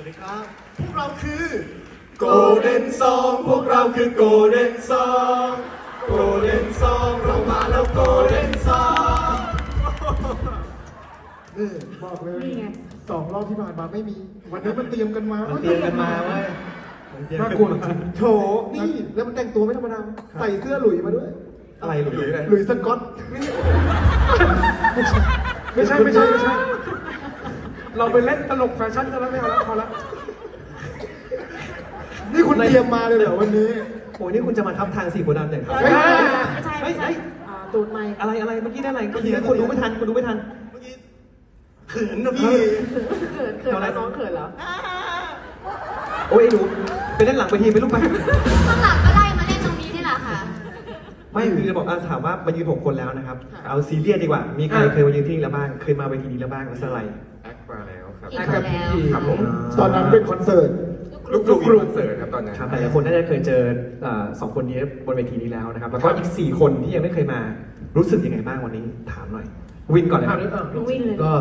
วัสดีครับ พวกเราคือ Golden Song พวกเราคือ Golden Song Golden Song เรามาแล้ว Golden Song นี่บอกเลยนี่ไง สองรอบที่ผ่านมาไม่มี วันนี้มันเตรียมกันมามันเตรียมกันมาเว้ยมันเตรียมน่ากันกลัวมาจริงโถนี่แล้วมันแต่งตัวไม่ธรรมดาใส่เสื้อหลุยมาด้วย อะไรหรือหรืออะไรหลุยสก๊อตนี่ไม่ใช่ไม่ใช่ไม่ใช่ เราไปเล่นตลกแฟชั่นกันแล้วไม่เอาแล้วพอละนี่คุณเตรียมมาเลยเหรอวันนี้โอ้ยนี่คุณจะมาทับทางสี่โพธิ์ดำอย่างครับเฮ้ยไม่ใช่เฮ้ไม่ยใช่เฮ้ยอ่าตูดไม่อะไรอะไรเมื่อกี้ได้อะไรเมื่อกี้คนดูไม่ทันคนดูไม่ทันเมื่อกี้เขินนะพี่เขินเขินแล้วน้องเขินแล้วโอ้ยไอ้หนูไปเล่นหลังไปทีไปลูกไปข้างหลังก็ได้มาเล่นตรงนี้นี่แหละค่ะ ไม่คือจะบอกอาถามว่ามายืนหกคนแล้วนะครับค่ะเอาซีเรียสดีกว่า มีใครอะเคยมายืนที่นี่แล้วบ้าง เคยมาเวทีนี้แล้วบ้างแล้วสไลด์แอคมาแล้วครับอีกคนแล้วครับผมตอนนั้นเป็นคอนเสิร์ตลูกกรุงคอนเสิร์ตครับตอนนั้นครับหลายๆคนน่าจะเคยเจอเอ่อสองคนนี้บนเวทีนี้แล้วนะครับ แล้วก็อีกสี่คนที่ยังไม่เคยมารู้สึกยังไงบ้างวันนี้ถามหน่อย วินก่อนเลยครับน้องวิ่งเลยก็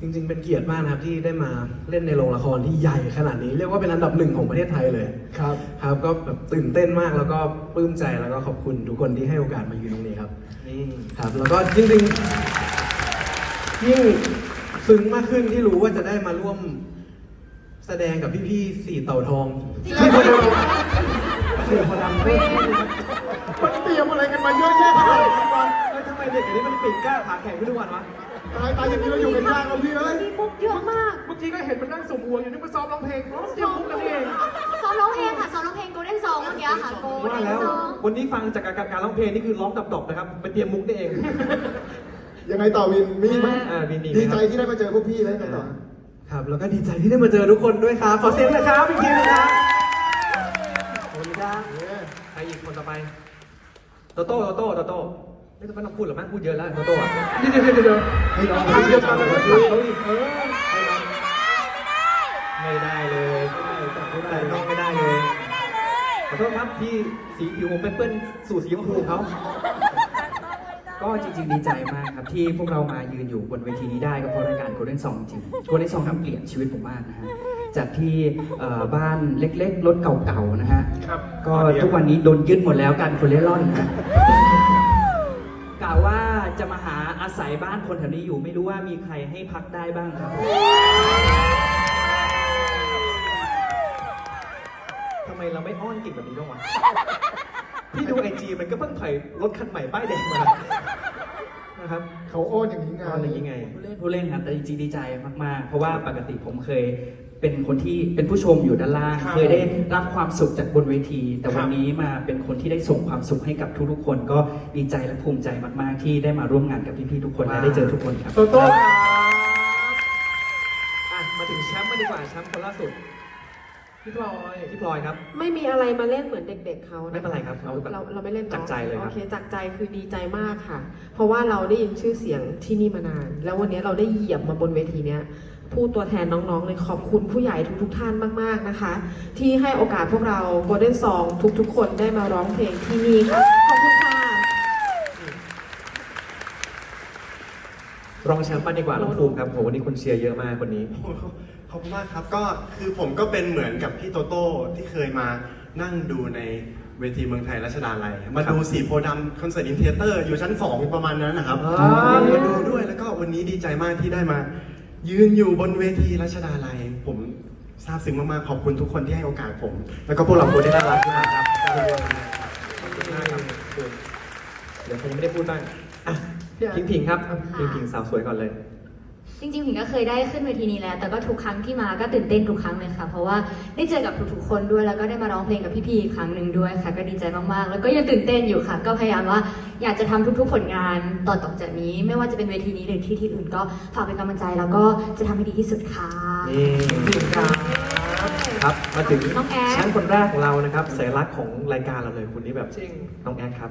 จริงๆ เป็นเกียรติมากนะครับที่ได้มาเล่นในโรงละครที่ใหญ่ขนาดนี้ เรียกว่าเป็นอันดับหนึ่งของประเทศไทยเลยครับครับก็แบบตื่นเต้นมากแล้วก็ปลื้มใจแล้วก็ขอบคุณทุกคนที่ให้โอกาสมายืนตรงนี้ครับนี่ครับแล้วก็จริงๆยิ่ง ซึ้งมากขึ้นที่รู้ว่าจะได้มาร่วมแสดงกับพี่ๆสี่เต่าทองที่คนเดียวเสือพลังเวทมันเตรียมอะไรกันมาเยอะแยะขนาดนี้วะเอ้ยทำไมเด็กอันนี้มันปีกกล้าขาแข็งขึ้นทุกวันวะ ตายตายอย่างนี้เราอยู่กันยากแล้วพี่เอ้ยมีมุกเยอะมากเมื่อกี้ก็เห็นมันนั่งสมหัวอยู่นี่มาซ้อมร้องเพลงเตรียมมุกกันเอง ซ้อมร้องเพลงค่ะซ้อมร้องเพลง Golden Song เมื่อกี้ค่ะว่า Golden แล้ว Song วันนี้ฟังจากการการร้องเพลงนี่คือร้องดับๆนะครับ ไปเตรียมมุกได้เอง ยังไงต่อวินมีไหมอ่ามีมีดีใจที่ได้มาเจอพวกพี่เลยไงต่อ ครับแล้วก็ดีใจที่ได้มาเจอทุกคนด้วยครับ ขอเสียงหนะครับอีกทีนะครับขอบคุณครับใครอีกคนต่อไปโตโต้โตโต้โตโต้ไม่ต้องไม่ต้องพูดหรอกมั้งพูดเยอะแล้วโตโต้อะเดี๋ยวเดี๋ยวเดี๋ยวให้น้องทำเดียวกันเลยพี่เขาอีกเออไม่ได้เลยแต่ต้องไม่ได้เลยขอโทษครับที่สีผิวผมเป็นเปื้อนสู่สีชมพูเขา ก็จริงๆดีใจมากครับที่พวกเรามายืนอยู่บนเวทีนี้ได้ก็เพราะรายการ Golden Song จริง Golden Song ทำเปลี่ยนชีวิตผมมากนะฮะจากที่เอ่อบ้านเล็กๆรถเก่าๆนะฮะครับก็ทุกวันนี้โดนยึดหมดแล้วการคนเล่ร่อนนะกล่าวว่าจะมาหาอาศัยบ้านคนแถวนี้อยู่ไม่รู้ว่ามีใครให้พักได้บ้างครับทำไมเราไม่อ้อนเก่งแบบนี้บ้างวะพี่ดูไอจีมันก็เพิ่งถอยรถคันใหม่ป้ายแดงมานะ ครับ เขาอ้อนอย่างนี้ไงอ้อนอย่างนี้ไงผู้เล่นผู้เล่นครับแต่จริงๆดีใจมากๆ เพราะว่าปกติผมเคยเป็นคนที่เป็นผู้ชมอยู่ด้านล่าง ครับเคยได้รับความสุขจากบนเวที แต่ครับวันนี้มาเป็นคนที่ได้ส่งความสุขให้กับทุกๆคน ก็ดีใจและภูมิใจมากๆ ที่ได้มาร่วมงานกับพี่ๆทุกคนและได้เจอทุกคนครับ โตโต้อะมาถึงแชมป์มาดีกว่าแชมป์คนล่าสุด พี่พลอยพี่พลอยครับ ไม่มีอะไรมาเล่นเหมือนเด็ก ๆเขาะไม่เป็นไรครับเราเราเราไม่เล่นนอะจากใจเลยครับโอเคจากใจคือดีใจมากค่ะ เพราะว่าเราได้ยินชื่อเสียงที่นี่มานาน แล้ววันนี้เราได้เหยียบมาบนเวทีเนี้ยพูดตัวแทนน้องๆเลยขอบคุณผู้ใหญ่ทุกๆท่านมากๆนะคะ ที่ให้โอกาสพวกเรา Golden Song ทุกๆ คนได้มาร้องเพลงที่นี่ค่ะขอบคุณค่ะรองแชมป์มาดีกว่าน้องภูมิครับโหวันนี้คนเชียร์เยอะมากคนนี้โอ้โหขอบคุณมากครับก็คือผมก็เป็นเหมือนกับพี่โตโต้ที่เคยมานั่งดูในเวทีเมืองไทยรัชดาลัยมาดูสีโพธิ์ดำคอนเสิร์ตอินเทเตอร์อยู่ชั้น 2 ประมาณนั้นนะครับอ่ามาดูด้วยแล้วก็วันนี้ดีใจมากที่ได้มา ยืนอยู่บนเวทีรัชดาลัย ผมซาบซึ้งมากๆขอบคุณทุกคนที่ให้โอกาสผม แล้วก็พวกเราคนที่น่ารักมากครับขอบคุณมากครับเดี๋ยวผมยังไม่ได้พูดบ้างอะพิงพิงครับพิงพิงสาวสวยก่อนเลย จริงๆผิงก็เคยได้ขึ้นเวทีนี้แล้ว แต่ก็ทุกครั้งที่มาก็ตื่นเต้นทุกครั้งเลยค่ะ เพราะว่าได้เจอกับทุกๆคนด้วย แล้วก็ได้มาร้องเพลงกับพี่ๆอีกครั้งหนึ่งด้วยค่ะ ก็ดีใจมากๆ แล้วก็ยังตื่นเต้นอยู่ค่ะ ก็พยายามว่าอยากจะทำทุกๆ ผลงานต่อๆจากนี้ ไม่ว่าจะเป็นเวทีนี้หรือที่ที่อื่นก็ฝากเป็นกำลังใจ แล้วก็จะทำให้ดีที่สุดค่ะนี่ครับมาถึงน้องแอดแชมป์คนแรกของเรานะครับสัญลักษณ์ของรายการเราเลยคุณนี่แบบจริงน้องแอดครับ